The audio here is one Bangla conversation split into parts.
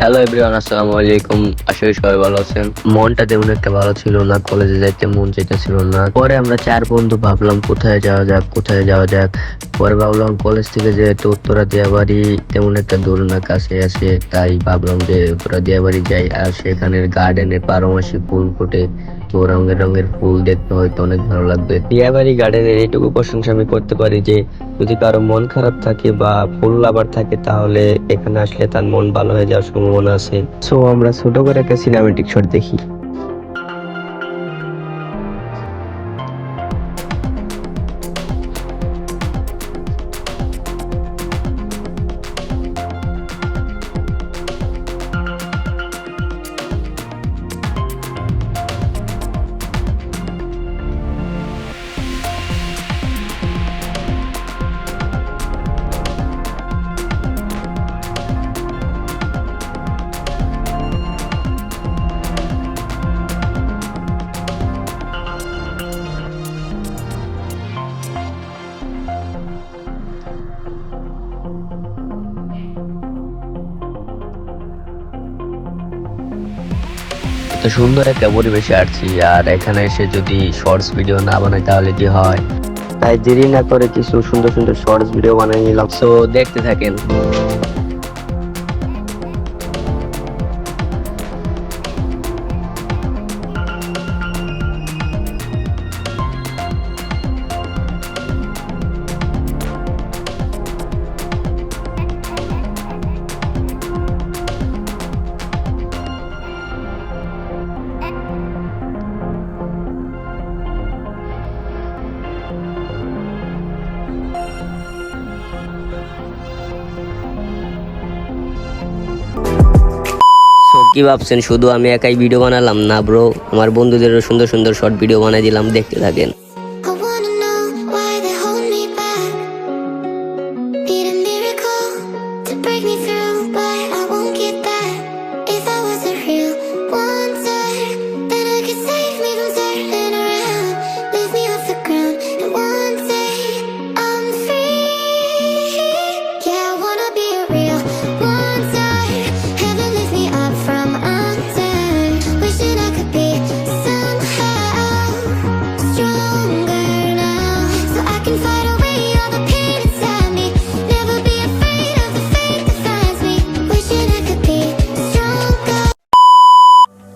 হ্যালো এভরিওয়ান আসসালামু আলাইকুম। আশা করি সবাই ভালো আছেন। মনটা তেমন একটা ভালো ছিল না কলেজে যাইতে মন চাইতেছিল না। পরে আমরা চার বন্ধু ভাবলাম কোথায় যাওয়া যাক, কোথায় যাওয়া যাক। পরে ভাবলাম কলেজ থেকে যেহেতু উত্তরা দিয়াবাড়ি তেমন একটা দূর না, কাছে আছে, তাই ভাবলাম যে উত্তরা দিয়াবাড়ি যাই। আর সেখানের গার্ডেনে পারমাসিক ফুল ফোটে। তো রঙের রঙের ফুল দেখতে হয়তো অনেক ভালো লাগবে। দিয়াবাড়ি গার্ডেনের এইটুকু প্রশংসা আমি করতে পারি যে যদি কারও মন খারাপ থাকে বা ফুল লাভার থাকে তাহলে এখানে আসলে তার মন ভালো হয়ে যাওয়ার সম্ভাবনা আছে। সো আমরা ছোট করে একটা সিনেমেটিক শট দেখি। তো সুন্দর একটা পরিবেশে আসছি আর এখানে এসে যদি শর্টস ভিডিও না বানাই তাহলে কি হয়? তাই দেরি না করে কিছু সুন্দর সুন্দর শর্টস ভিডিও বানিয়ে নিলাম। সো দেখতে থাকেন। কি ভাবছেন? শুধু আমি একাই ভিডিও বানালাম? না ব্রো আমার বন্ধুদেরও সুন্দর সুন্দর শর্ট ভিডিও বানাই দিলাম, দেখতে থাকেন।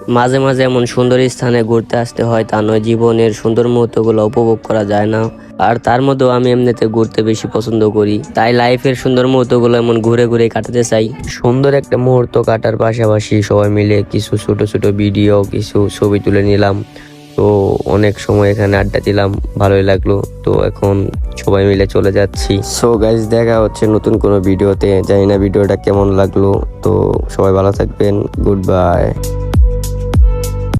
মাঝে মাঝে এমন সুন্দর স্থানে ঘুরতে আসতে হয় তা নয় জীবনের সুন্দর মুহূর্তগুলো উপভোগ করা যায় না। আর তার মধ্যেও আমি এমনিতে ঘুরতে বেশি পছন্দ করি। তাই লাইফের সুন্দর মুহূর্তগুলো এমন ঘুরে ঘুরে কাটাতে চাই। সুন্দর একটা মুহূর্ত কাটার পাশাপাশি সবাই মিলে কিছু ছোট ছোট ভিডিও কিছু ছবি তুলে নিলাম। তো অনেক সময় এখানে আড্ডা দিলাম ভালোই লাগল। তো এখন সবাই মিলে চলে যাচ্ছি। সো গাইজ দেখা হচ্ছে নতুন কোনো ভিডিওতে। জানি না ভিডিওটা কেমন লাগল। তো সবাই ভালো থাকবেন। Good bye